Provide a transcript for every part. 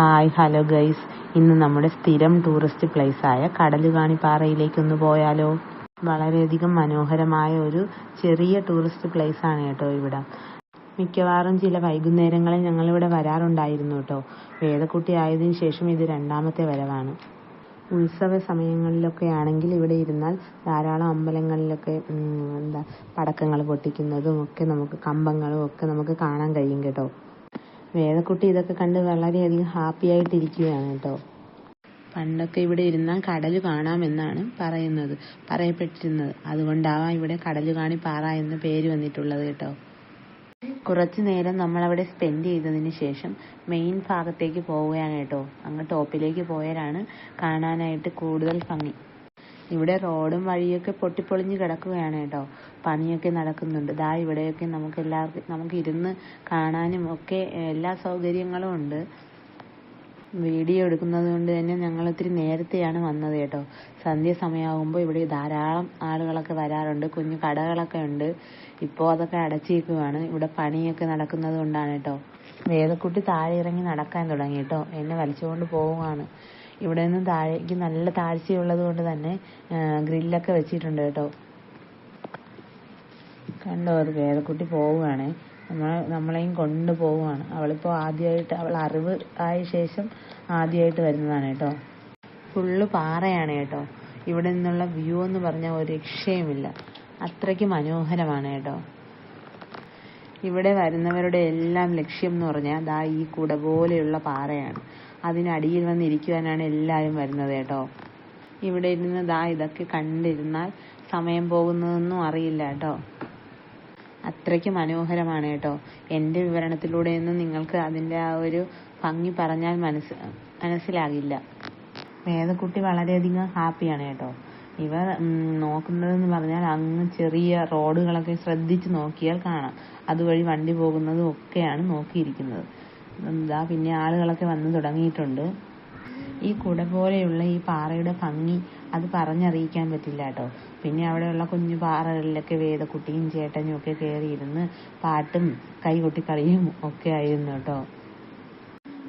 Hi hello guys ഇന്ന് നമ്മുടെ സ്ഥിരം ടൂറിസ്റ്റ് പ്ലേസായ കടലുകാണിപ്പാറയിലേക്കൊന്ന് പോയാലോ? വളരെയധികം മനോഹരമായ ഒരു ചെറിയ ടൂറിസ്റ്റ് പ്ലേസാണ് കേട്ടോ ഇവിടെ. മിക്കവാറും ചില വൈകുന്നേരങ്ങളിൽ ഞങ്ങളിവിടെ വരാറുണ്ടായിരുന്നു കേട്ടോ. വേദക്കുട്ടി ആയതിനു ശേഷം ഇത് രണ്ടാമത്തെ വരവാണ്. ഉത്സവ സമയങ്ങളിലൊക്കെ ആണെങ്കിൽ ഇവിടെ ഇരുന്നാൽ ധാരാളം അമ്പലങ്ങളിലൊക്കെ എന്താ പടക്കങ്ങൾ പൊട്ടിക്കുന്നതും ഒക്കെ നമുക്ക് കമ്പങ്ങളും ഒക്കെ നമുക്ക് കാണാൻ കഴിയും കേട്ടോ. വേദക്കുട്ടി ഇതൊക്കെ കണ്ട് വളരെയധികം ഹാപ്പി ആയിട്ടിരിക്കുകയാണ് കേട്ടോ. പണ്ടൊക്കെ ഇവിടെ ഇരുന്നാൽ കടൽ കാണാമെന്നാണ് പറയുന്നത് പറയപ്പെട്ടിരുന്നത്. അതുകൊണ്ടാവാം ഇവിടെ കടൽ കാണി പാറ എന്ന പേര് വന്നിട്ടുള്ളത് കേട്ടോ. കുറച്ചു നേരം നമ്മൾ അവിടെ സ്പെൻഡ് ചെയ്തതിന് ശേഷം മെയിൻ ഭാഗത്തേക്ക് പോവുകയാണ് കേട്ടോ. അങ്ങ് ടോപ്പിലേക്ക് പോയാലാണ് കാണാനായിട്ട് കൂടുതൽ ഭംഗി. ഇവിടെ റോഡും വഴിയൊക്കെ പൊട്ടിപ്പൊളിഞ്ഞ് കിടക്കുകയാണ് കേട്ടോ. പണിയൊക്കെ നടക്കുന്നുണ്ട്. ദാ ഇവിടെയൊക്കെ നമുക്ക് എല്ലാവർക്കും നമുക്ക് ഇരുന്ന് കാണാനും ഒക്കെ എല്ലാ സൗകര്യങ്ങളും ഉണ്ട്. വീഡിയോ എടുക്കുന്നത് കൊണ്ട് തന്നെ ഞങ്ങൾ ഒത്തിരി നേരത്തെയാണ് വന്നത് കേട്ടോ. സന്ധ്യ സമയമാകുമ്പോൾ ഇവിടെ ധാരാളം ആളുകളൊക്കെ വരാറുണ്ട്. കുഞ്ഞു കടകളൊക്കെ ഉണ്ട്. ഇപ്പോൾ അതൊക്കെ അടച്ചിരിക്കുകയാണ് ഇവിടെ പണിയൊക്കെ നടക്കുന്നത് കൊണ്ടാണ് കേട്ടോ. വേദക്കുട്ടി താഴെ ഇറങ്ങി നടക്കാൻ തുടങ്ങി കേട്ടോ. എന്നെ വലിച്ചുകൊണ്ട് പോവുകയാണ്. ഇവിടെ നിന്ന് താഴേക്ക് നല്ല താഴ്ചയുള്ളത് കൊണ്ട് തന്നെ ഗ്രില്ലൊക്കെ വെച്ചിട്ടുണ്ട് കേട്ടോ. കണ്ടോ ഒരു കേരക്കുട്ടി പോവുകയാണേ. നമ്മൾ നമ്മളെയും കൊണ്ട് പോവുകയാണ്. അവളിപ്പോൾ ആദ്യമായിട്ട് അവൾ അറിവ് ആയ ശേഷം ആദ്യമായിട്ട് വരുന്നതാണ് കേട്ടോ. ഫുള്ള് പാറയാണ് കേട്ടോ. ഇവിടെ നിന്നുള്ള വ്യൂ എന്ന് പറഞ്ഞാൽ ഒരു രക്ഷയുമില്ല. അത്രയ്ക്ക് മനോഹരമാണ് കേട്ടോ. ഇവിടെ വരുന്നവരുടെ എല്ലാം ലക്ഷ്യം എന്ന് പറഞ്ഞാൽ ദാ ഈ കുട പോലെയുള്ള പാറയാണ്. അതിനടിയിൽ വന്നിരിക്കുവാനാണ് എല്ലാവരും വരുന്നത് കേട്ടോ. ഇവിടെ ഇരുന്ന് ദാ ഇതൊക്കെ കണ്ടിരുന്നാൽ സമയം പോകുന്നതൊന്നും അറിയില്ല കേട്ടോ. അത്രയ്ക്ക് മനോഹരമാണ് കേട്ടോ. എന്റെ വിവരണത്തിലൂടെയൊന്നും നിങ്ങൾക്ക് അതിന്റെ ആ ഒരു ഭംഗി പറഞ്ഞാൽ മനസ്സ് മനസ്സിലാകില്ല. വേദക്കുട്ടി വളരെയധികം ഹാപ്പിയാണ് കേട്ടോ. ഇവർ നോക്കുന്നതെന്ന് പറഞ്ഞാൽ അങ്ങ് ചെറിയ റോഡുകളൊക്കെ ശ്രദ്ധിച്ച് നോക്കിയാൽ കാണാം. അതുവഴി വണ്ടി പോകുന്നതും ഒക്കെയാണ് നോക്കിയിരിക്കുന്നത്. എന്താ പിന്നെ ആളുകളൊക്കെ വന്നു തുടങ്ങിയിട്ടുണ്ട്. ഈ കുട പോലെയുള്ള ഈ പാറയുടെ ഭംഗി അത് പറഞ്ഞറിയിക്കാൻ പറ്റില്ല കേട്ടോ. പിന്നെ അവിടെയുള്ള കുഞ്ഞു പാറകളിലൊക്കെ വേദക്കുട്ടിയും ചേട്ടനും ഒക്കെ കയറിയിരുന്ന് പാട്ടും കൈകൊട്ടിക്കളിയും ഒക്കെ ആയിരുന്നു കേട്ടോ.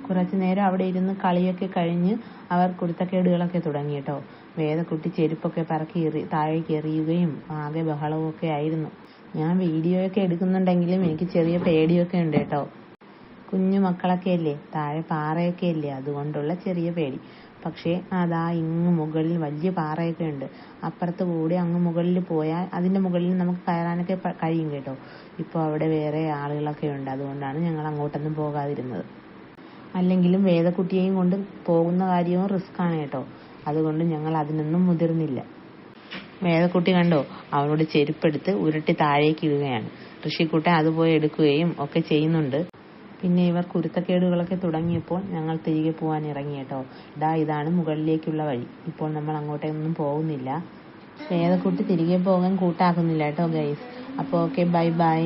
കുറച്ചു നേരം അവിടെ ഇരുന്ന് കളിയൊക്കെ കഴിഞ്ഞ് അവർ കുരുത്തക്കേടുകളൊക്കെ തുടങ്ങി കേട്ടോ. വേദക്കുട്ടി ചെരുപ്പൊക്കെ പറക്കി എറി താഴേക്ക് എറിയുകയും ആകെ ബഹളവും ഒക്കെ ആയിരുന്നു. ഞാൻ വീഡിയോയൊക്കെ എടുക്കുന്നുണ്ടെങ്കിലും എനിക്ക് ചെറിയ പേടിയൊക്കെ ഉണ്ട് കേട്ടോ. കുഞ്ഞു മക്കളൊക്കെ അല്ലേ താഴെ പാറയൊക്കെ അല്ലേ അതുകൊണ്ടുള്ള ചെറിയ പേടി. പക്ഷേ അതാ ഇങ്ങ് മുകളിൽ വലിയ പാറയൊക്കെ ഉണ്ട്. അപ്പുറത്ത് കൂടി അങ്ങ് മുകളിൽ പോയാൽ അതിന്റെ മുകളിൽ നമുക്ക് കയറാനൊക്കെ കഴിയും കേട്ടോ. ഇപ്പോൾ അവിടെ വേറെ ആളുകളൊക്കെ ഉണ്ട്. അതുകൊണ്ടാണ് ഞങ്ങൾ അങ്ങോട്ടൊന്നും പോകാതിരുന്നത്. അല്ലെങ്കിലും വേദക്കുട്ടിയെയും കൊണ്ട് പോകുന്ന കാര്യവും റിസ്ക് ആണ് കേട്ടോ. അതുകൊണ്ട് ഞങ്ങൾ അതിനൊന്നും മുതിർന്നില്ല. വേദക്കുട്ടി കണ്ടോ? അവനോട് ചെരുപ്പെടുത്ത് ഉരുട്ടി താഴേക്ക് ഇടുകയാണ്. ഋഷിക്കുട്ടൻ അതുപോയി എടുക്കുകയും ഒക്കെ ചെയ്യുന്നുണ്ട്. പിന്നെ ഇവർ കുരുത്തക്കേടുകളൊക്കെ തുടങ്ങിയപ്പോൾ ഞങ്ങൾ തിരികെ പോവാൻ ഇറങ്ങി കേട്ടോ. ഇതാ ഇതാണ് മുകളിലേക്കുള്ള വഴി. ഇപ്പോൾ നമ്മൾ അങ്ങോട്ടൊന്നും പോകുന്നില്ല. വേദക്കുട്ടി തിരികെ പോകാൻ കൂട്ടാക്കുന്നില്ല കേട്ടോ ഗൈസ് അപ്പോൾ ഓക്കെ ബൈ ബൈ